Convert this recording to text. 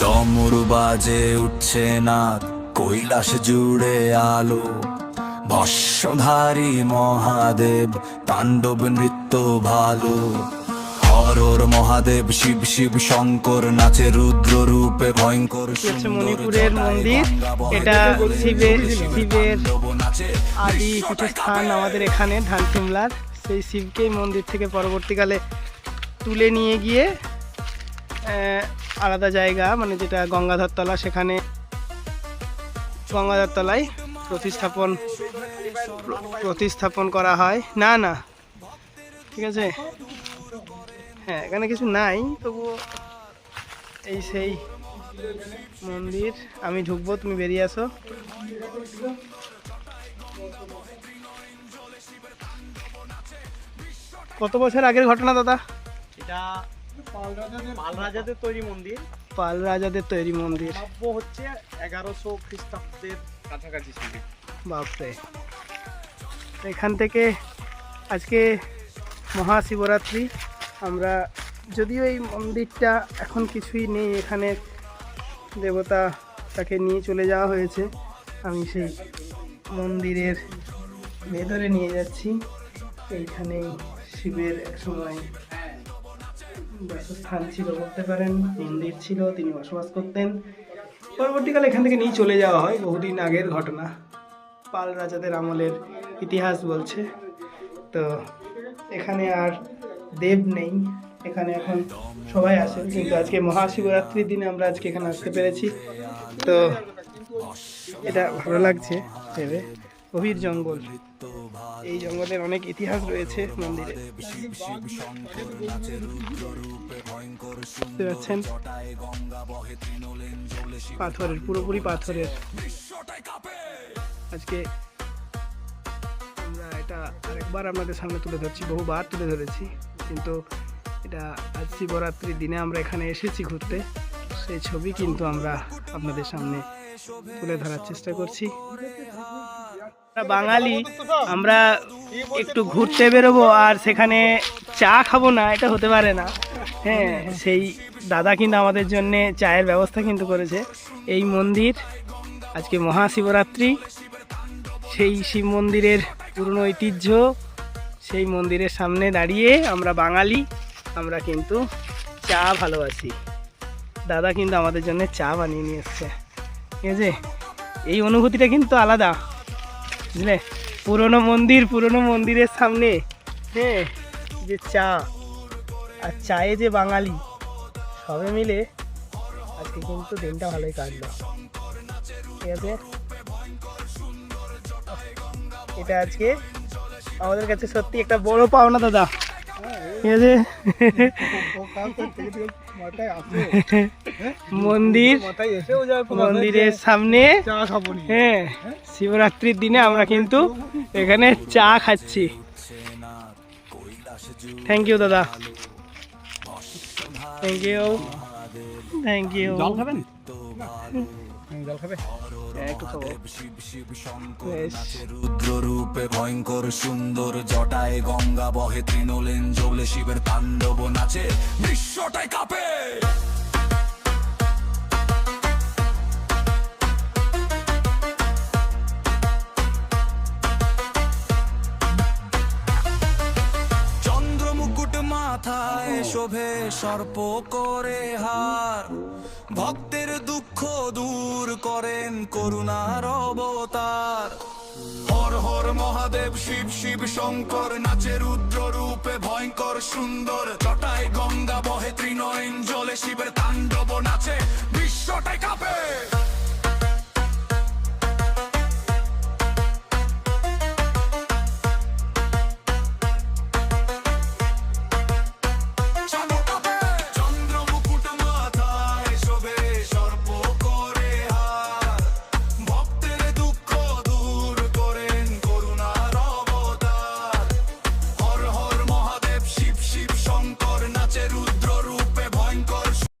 ডমরু বাজে উঠছে না কৈলাস জুড়ে আলো। ভস্যধারী মহাদেব তাণ্ডব নৃত্য ভালো। হরর মহাদেব শিব শিব শঙ্কর নাচে রুদ্র রূপে ভয়ঙ্কর মণিপুরের মন্দির। এটা শিবের শিবের আদি পীঠস্থান কাঁপে। আমাদের এখানে ধানসিমলার। সেই শিবকেই মন্দির থেকে পরবর্তীকালে তুলে নিয়ে গিয়ে আলাদা জায়গা মানে যেটা গঙ্গাধর তলা সেখানে গঙ্গাধর তলায় প্রতিস্থাপন প্রতিস্থাপন করা হয়। না না। ঠিক আছে? হ্যাঁ এখানে কিছু নাই, তবুও এই সেই মন্দির। আমি ঢুকবো, তুমি বেরিয়ে আসো। কত বছর আগের ঘটনা, দাদা? এটা পাল রাজাদের তৈরি মন্দির। পাল রাজাদের তৈরি মন্দির। নব্য হচ্ছে এগারোশো খ্রিস্টাব্দের কাছাকাছি ছিল বাপরে। এখান থেকে আজকে মহাশিবরাত্রি। আমরা যদিও এই মন্দিরটা এখন কিছুই নেই এখানে দেবতা তাকে নিয়ে চলে যাওয়া হয়েছে। আমি সেই মন্দিরের ভেতরে নিয়ে যাচ্ছি। এইখানেই শিবের এক সময় বাসস্থান ছিল, বলতে পারেন। মন্দির ছিল, তিনি বসবাস করতেন। পরবর্তীকালে এখান থেকে নিয়ে চলে যাওয়া হয়, বহুদিন আগের ঘটনা। পাল রাজাদের আমলের ইতিহাস বলছে। তো এখানে আর দেব নেই। এখানে এখন সবাই আসে। কিন্তু আজকে মহাশিবরাত্রির দিনে আমরা আজকে এখানে আসতে পেরেছি। তো এটা ভালো লাগছে ভেবে। গভীর জঙ্গল। এই জঙ্গলের অনেক ইতিহাস রয়েছে মন্দিরে। পাথরের, পুরোপুরি পাথরের। আজকে আমরা এটা আরেকবার আপনাদের সামনে তুলে ধরছি, বহুবার তুলে ধরেছি। কিন্তু এটা আজ শিবরাত্রির দিনে আমরা এখানে এসেছি ঘুরতে। সেই ছবি কিন্তু আমরা আপনাদের সামনে তুলে ধরার চেষ্টা করছি। বাঙালি, আমরা একটু ঘুরতে বেরোবো আর সেখানে চা খাব না, এটা হতে পারে না। হ্যাঁ সেই দাদা কিন্তু আমাদের জন্য চায়ের ব্যবস্থা কিন্তু করেছে। এই মন্দির, আজকে মহাশিবরাত্রি, সেই শিব মন্দিরের পুরনো ঐতিহ্য, সেই মন্দিরের সামনে দাঁড়িয়ে আমরা বাঙালি, আমরা কিন্তু চা ভালোবাসি। দাদা কিন্তু আমাদের জন্য চা বানিয়ে নিয়ে এসছে। ঠিক আছে? এই অনুভূতিটা কিন্তু আলাদা। বুঝলে পুরনো মন্দির পুরনো মন্দিরের সামনে হ্যাঁ যে চা আর চায়ে যে বাঙালি সবে মিলে আজকে কিন্তু দিনটা ভালোই কাটলো ঠিক আছে এটা আজকে আমাদের কাছে সত্যি একটা বড় পাওনা দাদা ঠিক আছে মন্দির। মন্দিরের সামনে। হ্যাঁ শিবরাত্রির দিনে আমরা কিন্তু এখানে চা খাচ্ছি। থ্যাংক ইউ দাদা। থ্যাংক ইউ থ্যাংক ইউ জল খাবেন? জল খাবে? রুদ্র রূপে ভয়ঙ্কর সুন্দর জটায় গঙ্গা বহে তৃণলেন জ্বলে শিবের তাণ্ডব নাচে। বিশ্বটাই কাঁপে। চন্দ্রমুকুট মাথায় শোভে সর্প করে হার। ভক্তের দুঃখ দূর করেন করুণার অবতার। হর হর মহাদেব, শিব শিব শঙ্কর, নাচে রুদ্র রূপে ভয়ঙ্কর সুন্দর, চটায় গঙ্গা বহে ত্রিনয়ন জলে শিবের